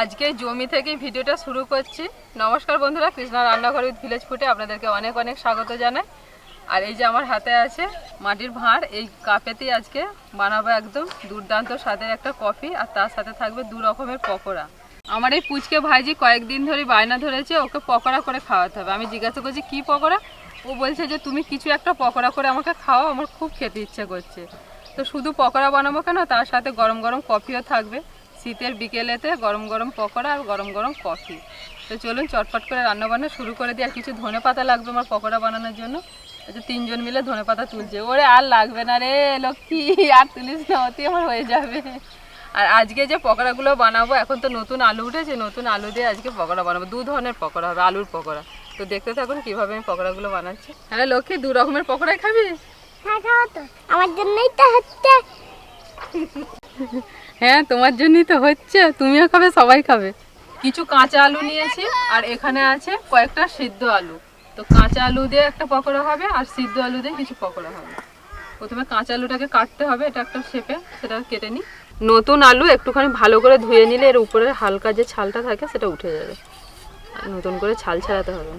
আজকে জমি থেকে ভিডিওটা শুরু করছি। নমস্কার বন্ধুরা, কৃষ্ণা রান্নাঘর উইথ ভিলেজ ফুটে আপনাদেরকে অনেক অনেক স্বাগত জানাই। আর এই যে আমার হাতে আছে মাটির ভাঁড়, এই কাপেতেই আজকে বানাবো একদম দুর্দান্ত স্বাদের একটা কফি, আর তার সাথে থাকবে দু রকমের পকোড়া। আমার এই পুচকে ভাইজি কয়েকদিন ধরে বায়না ধরেছে, ওকে পকোড়া করে খাওয়াতে হবে। আমি জিজ্ঞাসা করছি, কি পকোড়া? ও বলছে যে, তুমি কিছু একটা পকোড়া করে আমাকে খাওয়া আমার খুব খেতে ইচ্ছে করছে। তো শুধু পকোড়া বানাবো কেন, তার সাথে গরম গরম কফিও থাকবে। শীতের বিকেলেতে গরম গরম পকোড়া আর গরম গরম কফি। তো চলুন চটপট করে রান্না বান্না শুরু করে দিই। আর কিছু ধনে পাতা লাগবে আমার পকোড়া বানানোর জন্য। যে তিনজন মিলে ধনে পাতা তুলছে। ওরে আর লাগবে না রে লক্ষ্মী আর তুলিস না অতি আমার হয়ে যাবে। আর আজকে যে পকোড়াগুলো বানাবো এখন তো নতুন আলু উঠেছে। নতুন আলু দিয়ে আজকে পকোড়া বানাবো। দু ধরনের পকোড়া হবে আলুর পকোড়া। তো দেখতে থাকুন কীভাবে আমি পকোড়াগুলো বানাচ্ছি। হ্যাঁ লক্ষ্মী দু রকমের পকোড়াই খাবি? হ্যাঁ আমার জন্যই তো হচ্ছে। হ্যাঁ তোমার জন্যই তো হচ্ছে। তুমিও খাবে, সবাই খাবে। কিছু কাঁচা আলু নিয়েছি, আর এখানে আছে কয়েকটা সিদ্ধ আলু। তো কাঁচা আলু দিয়ে একটা পকোড়া হবে, আর সিদ্ধ আলু দিয়ে কিছু পকোড়া হবে। প্রথমে কাঁচা আলুটাকে কাটতে হবে, এটা একটা শেপে, সেটা কেটে নিই। নতুন আলু একটুখানি ভালো করে ধুয়ে নিলে এর উপরে হালকা যে ছালটা থাকে, সেটা উঠে যাবে। নতুন করে ছাল ছাড়াতে হবে।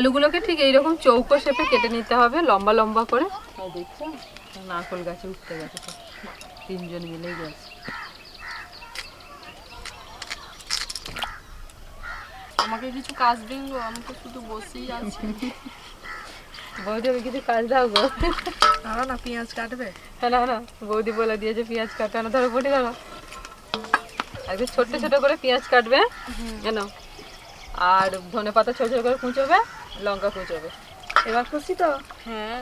আলুগুলোকে ঠিক এইরকম চৌকো শেপে কেটে নিতে হবে লম্বা লম্বা করে। এই দেখছ? নারকল গাছে উঠতে গেছে তিনজন মিলে গেছে। আমাকে কিছু কাজ দিন গো আমি তো শুধু বসেই আছি। বৌদি আমি কিছু কাজ দাও গো। দাঁড়া না পেঁয়াজ কাটবে। হ্যাঁ না না বৌদি বলে দিয়েছে পেঁয়াজ কাটানো। ধরো বটি ধরো। একদম ছোট্ট ছোট করে পেঁয়াজ কাটবে কেন আর ধনে পাতা ছোট ছোট করে কুচোবে লঙ্কা কুচোবে। এবার খুশি তো? হ্যাঁ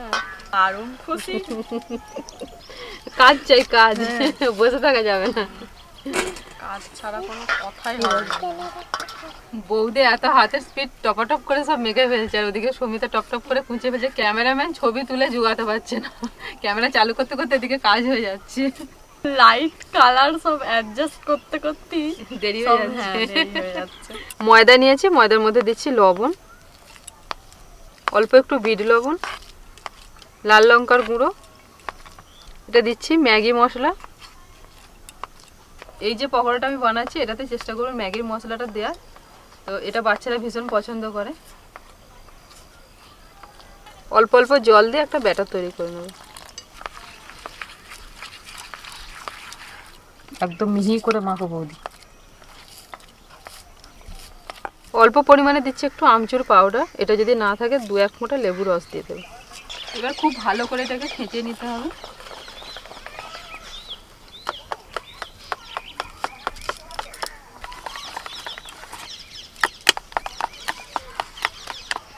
দারুণ খুশি। কাজ চাই কাজ। বসে থাকা যাবে না। কাজ ছাড়া কোনো কথাই হবে। বৌদি এত হাতের স্পিড টপাটপ করে সব মেখে ফেলছে আর ওদিকে সমিতা টপ টপ করে কুঁচে ফেলছে। ক্যামেরাম্যান ছবি তুলে জোগাতে পারছে না। ক্যামেরা চালু করতে করতে এদিকে কাজ হয়ে যাচ্ছে। লাইট কালার সব অ্যাডজাস্ট করতে করতেই দেরি হয়ে হ্যাঁ দেরি হয়ে যাচ্ছে। ময়দা নিয়েছি ময়দার মধ্যে দিচ্ছি লবণ। অল্প একটু বিট লবণ, লাল লঙ্কার গুঁড়ো, এটা দিচ্ছি, ম্যাগি মশলা। এই যে পকোড়াটা আমি বানাচ্ছি, এটাতে চেষ্টা করব ম্যাগির মশলাটা দেওয়ার তো এটা বাচ্চারা ভীষণ পছন্দ করে। অল্প অল্প জল দিয়ে একটা ব্যাটার তৈরি করে নেব। একদম মিহি করে মাখো বৌদি। অল্প পরিমাণে দিচ্ছি একটু আমচুর পাউডার এটা যদি না থাকে, দু এক মোটা লেবু রস দিয়ে দেবে। এবার খুব ভালো করে এটাকে খেঁচে নিতে হবে।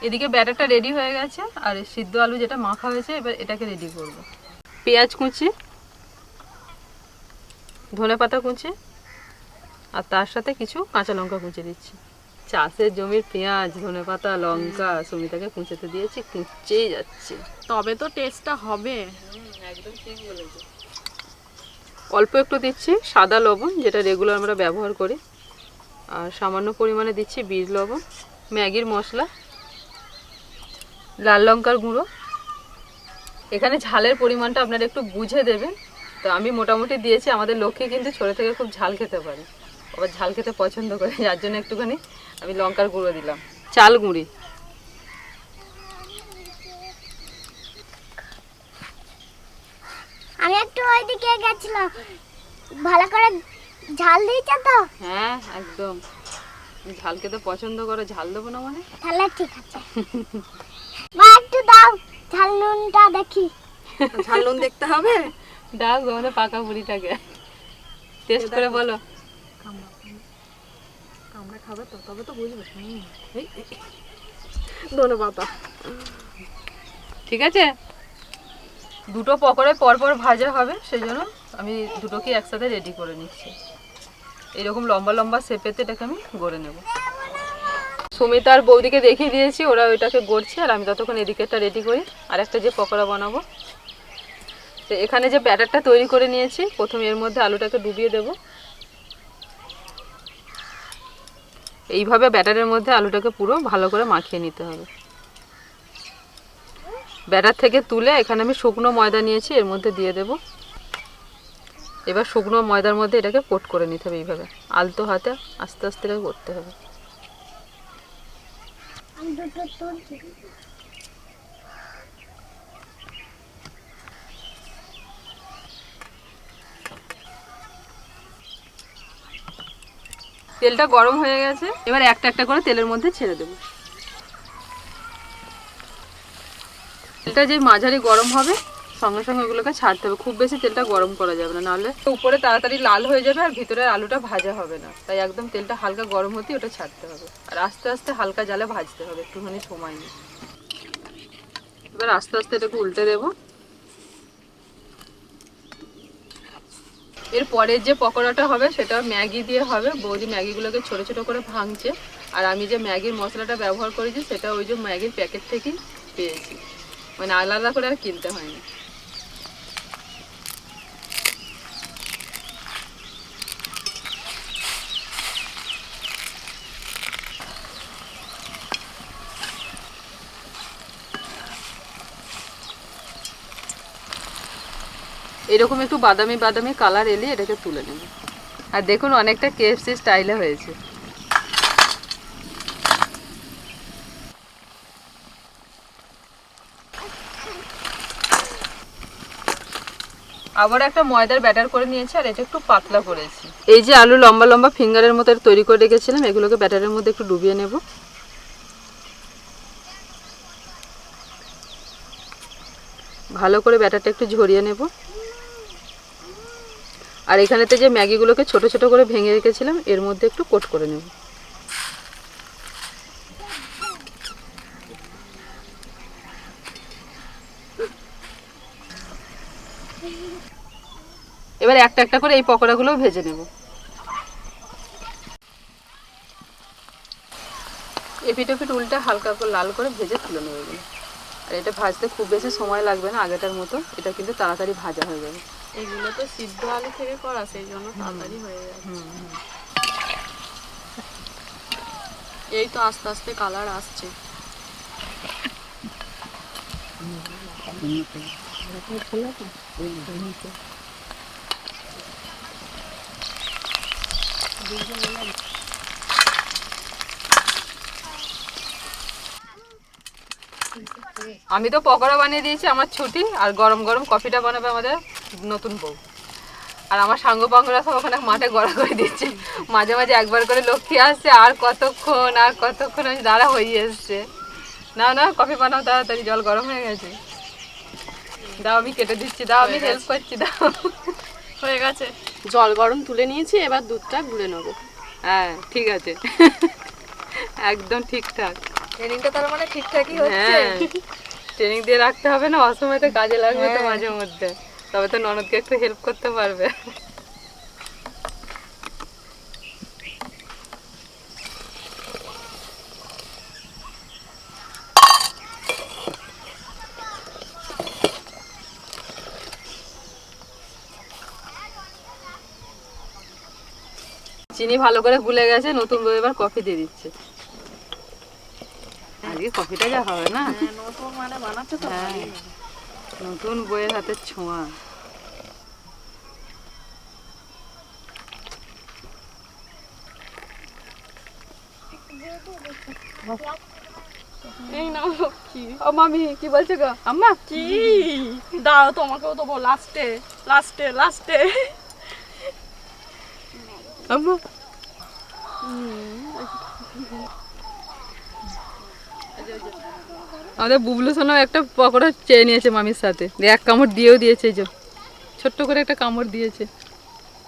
এদিকে ব্যাটারটা রেডি হয়ে গেছে, আর সিদ্ধ আলু যেটা মাখা হয়েছে, এবার এটাকে রেডি করব। পেঁয়াজ কুচি ধনে পাতা কুচি, আর তার সাথে কিছু কাঁচা লঙ্কা কুচি দিচ্ছি। চাষের জমির পেঁয়াজ ধনে পাতা লঙ্কা সুমিতাকে কুঁচেতে দিয়েছি কুচেই যাচ্ছে। তবে তো টেস্টটা হবে। একদম ঠিক বলেছ। অল্প একটু দিচ্ছি সাদা লবণ যেটা রেগুলার আমরা ব্যবহার করি। আর সামান্য পরিমাণে দিচ্ছি বীজ লবণ ম্যাগির মশলা লাল লঙ্কার গুঁড়ো। এখানে ঝালের পরিমাণটা আপনারা একটু বুঝে দেবেন। তো আমি মোটামুটি দিয়েছি আমাদের লক্ষ্যে কিন্তু ছোটো থেকে খুব ঝাল খেতে পারে। আবার ঝাল খেতে পছন্দ করে যার জন্য একটুখানি আমি লঙ্কার গুঁড়ো দিলাম। চাল গুঁড়ি। আমি একটু ওইদিকে গেছিলাম। ভালো করে ঝাল দিয়েছে তো? হ্যাঁ একদম। ঝাল খেতে পছন্দ করো ঝাল দেবো না মানে? তাহলে ঠিক আছে। মা একটু দাও ঝাল নুনটা দেখি। ঝাল নুন দেখতে হবে? দাও গো পাকা বুড়িটাকে। টেস্ট করে বলো। আমরা তো তবে তো বুঝবে হুম, এই, এই, ধনে পাতা। ঠিক আছে? দুটো পকোড়ায় পরপর ভাজা হবে সেই জন্য আমি দুটোকে একসাথে রেডি করে নিচ্ছি। এরকম লম্বা লম্বা শেপেতে এটাকে আমি গড়ে নেব। সুমিতা আর বৌদিকে দেখিয়ে দিয়েছি ওরা ওইটাকে গড়ছে আর আমি ততক্ষণ এদিকেরটা রেডি করি আর একটা যে পকোড়া বানাবো। তো এখানে যে ব্যাটারটা তৈরি করে নিয়েছি প্রথমে এর মধ্যে আলুটাকে ডুবিয়ে দেবো। এইভাবে ব্যাটারের মধ্যে আলুটাকে পুরো ভালো করে মাখিয়ে নিতে হবে। ব্যাটার থেকে তুলে এখানে আমি শুকনো ময়দা নিয়েছি, এর মধ্যে দিয়ে দেব। এবার শুকনো ময়দার মধ্যে এটাকে কোট করে নিতে হবে এইভাবে। আলতো হাতে আস্তে আস্তে করে করতে হবে আমি দুটো তুলছি তেলটা গরম হয়ে গেছে। এবার একটা একটা করে তেলের মধ্যে ছেড়ে দেবো। তেলটা যে মাঝারি গরম হবে, সঙ্গে সঙ্গে ওগুলোকে ছাড়তে হবে। খুব বেশি তেলটা গরম করা যাবে না। নাহলে উপরে তাড়াতাড়ি লাল হয়ে যাবে আর ভিতরে আলুটা ভাজা হবে না। তাই একদম তেলটা হালকা গরম হতেই ওটা ছাড়তে হবে। আর আস্তে আস্তে হালকা জালে ভাজতে হবে। একটুখানি সময় নিয়ে। এবার আস্তে আস্তে এটাকে উল্টে দেবো। এর পরের যে পকোড়াটা হবে, সেটা ম্যাগি দিয়ে হবে। বৌদি ম্যাগিগুলোকে ছোট ছোট করে ভাঙছে। আর আমি যে ম্যাগির মশলাটা ব্যবহার করেছি, সেটা ওই যে ম্যাগির প্যাকেট থেকেই পেয়েছি। মানে আলাদা করে আর কিনতে হয়নি। এরকম একটু বাদামি বাদামি কালার এলে এটাকে তুলে নেব। আর দেখুন, অনেকটা কেএফসি স্টাইলে হয়েছে। আবার একটা ময়দার ব্যাটার করে নিয়েছি, আর এটা একটু পাতলা করেছি। এই যে আলু লম্বা লম্বা ফিঙ্গারের মতো তৈরি করে রেখেছিলাম, এগুলোকে ব্যাটারের মধ্যে একটু ডুবিয়ে নেব। ভালো করে ব্যাটারটা একটু ঝরিয়ে নেব। আর এখানেতে যে ম্যাগিগুলোকে ছোট ছোট করে ভেঙে রেখেছিলাম, এর মধ্যে একটু কোট করে নেব। এবার একটা একটা করে এই পকোড়াগুলো ভেজে নেব। এপিট এপিট উল্টে হালকা করে লাল করে ভেজে তুলে নেব আর এটা ভাজতে খুব বেশি সময় লাগবে না আগেটার মতো, এটা কিন্তু তাড়াতাড়ি ভাজা হয়ে যাবে। এগুলো তো সিদ্ধ আলু থেকে করা সেই জন্য তাড়াতাড়ি হয়ে যায় এই তো আস্তে আস্তে কালার আসছে। আমি তো পকোড়া বানিয়ে দিয়েছি আমার ছুটি আর গরম গরম কফিটা বানাবে আমাদের। নতুন বউ। আর আমার সাঙ্গ পাঙ্গরা সব ওখানে মাঠে গড়া করে দিচ্ছে। মাঝে মাঝে একবার করে লক্ষ্মী আসছে আর কতক্ষণ আর কতক্ষণ আমি দাঁড়া হয়ে এসছে। না না কফি বানাও তাড়াতাড়ি জল গরম হয়ে গেছে। দাও আমি কেটে দিচ্ছি দাও আমি হেল্প করছি দাও। হয়ে গেছে। জল গরম তুলে নিয়েছি এবার দুধটা গুলে নেব। হ্যাঁ ঠিক আছে। একদম ঠিকঠাক। ট্রেনিংটা তার মানে ঠিকঠাকই হ্যাঁ ট্রেনিং দিয়ে রাখতে হবে না অসময়তে কাজে লাগবে তো মাঝে মধ্যে। তবে তো ননদকে একটু হেল্প করতে পারবে। চিনি ভালো করে গুলে গেছে নতুন বউ এবার কফি দিয়ে দিচ্ছে। আজকে কফিটা যা হবে না? নতুন মানে বানাচ্ছে তো হ্যাঁ। নতুন বইয়ের হাতের ছোঁয়া। এই নাও কি ও মামি কি বলছো গো? আম্মা কি? দাও তোমাকেও দেবো লাস্টে লাস্টে লাস্টে। আম্মা। আমাদের বুবলু সোনাও একটা পকোড়া চেয়ে নিয়েছে মামির সাথে। এক কামড় দিয়েও দিয়েছে যে। ছোট্ট করে একটা কামড় দিয়েছে।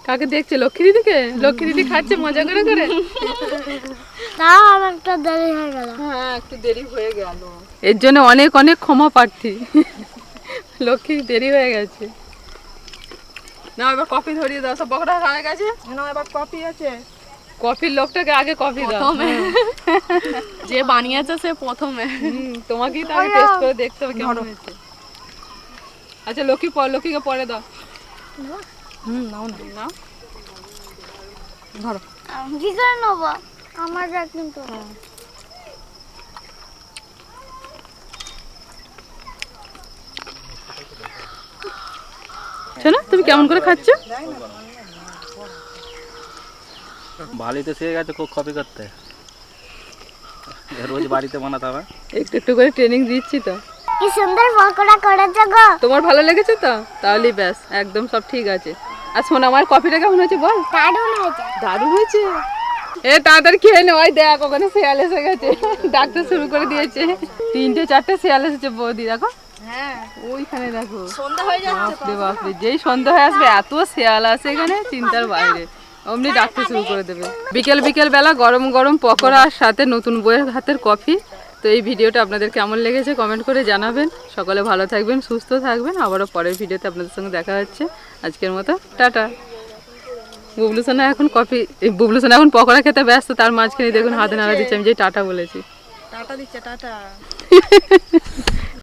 কাকে দেখছে? লক্ষ্মী দিদিকে? লক্ষ্মী দিদি খাচ্ছে মজা করে করে? তাও আমার একটা দেরি হয়ে গেল। হ্যাঁ একটু দেরি হয়ে গেল। এর জন্য অনেক অনেক ক্ষমা প্রার্থী। লক্ষ্মী দেরি হয়ে গেছে। না এবার কফি ধরিয়ে দাও। সব পকোড়া হয়ে গেছে? না এবার কপি আছে। কফির লোকটাকে আগে কফি দাও। যে বানিয়েছে সে প্রথমে। তোমাকেই তো আগে টেস্ট করে দেখতে হবে কেমন হয়েছে। আচ্ছা লক্ষ্মী পর লক্ষ্মীকে পরে দাও। হুম নাও না। না আমি কি করে নেব। আমার কিন্তু। শোনো তুমি কেমন করে খাচ্ছ? ভালোই তো শিখে গেছে খুব কপি করতে। রোজ বাড়িতে বানাতে হবে। একটু একটু করে ট্রেনিং দিচ্ছি তো। কি সুন্দর পকোড়া করেছে গো। তোমার ভালো লেগেছে তো? তাহলেই ব্যাস একদম সব ঠিক আছে। আর শোন আমার কফিটা কেমন হয়েছে বল? দারুণ হয়েছে। দারুণ হয়েছে? এ তাড়াতাড়ি খেয়ে নে ওই দেখ ওখানে শিয়াল এসে গেছে। ডাকতে শুরু করে দিয়েছে। তিনটে চারটে শিয়াল এসেছে বৌদি দেখো। হ্যাঁ। ওইখানে দেখো। সন্ধ্যা হয়ে যাচ্ছে বাপরে বাপরে যেই সন্ধ্যা হয়ে আসবে এত শিয়াল আছে এখানে চিন্তার বাইরে। অমনি ডাকতে শুরু করে দেবে। বিকেল বিকেল বেলা গরম গরম পকোড়া আর সাথে নতুন বইয়ের হাতের কফি। তো এই ভিডিওটা আপনাদের কেমন লেগেছে কমেন্ট করে জানাবেন। সকলে ভালো থাকবেন সুস্থ থাকবেন। আবারও পরের ভিডিওতে আপনাদের সঙ্গে দেখা হচ্ছে। আজকের মতো টাটা। বুবলু সোনা এখন কফি এই বুবলু সোনা এখন পকোড়া খেতে ব্যস্ত তার মাঝখানে দেখুন হাতে নাড়া দিচ্ছে আমি যে টাটা বলেছি। টাটা দিচ্ছে টাটা।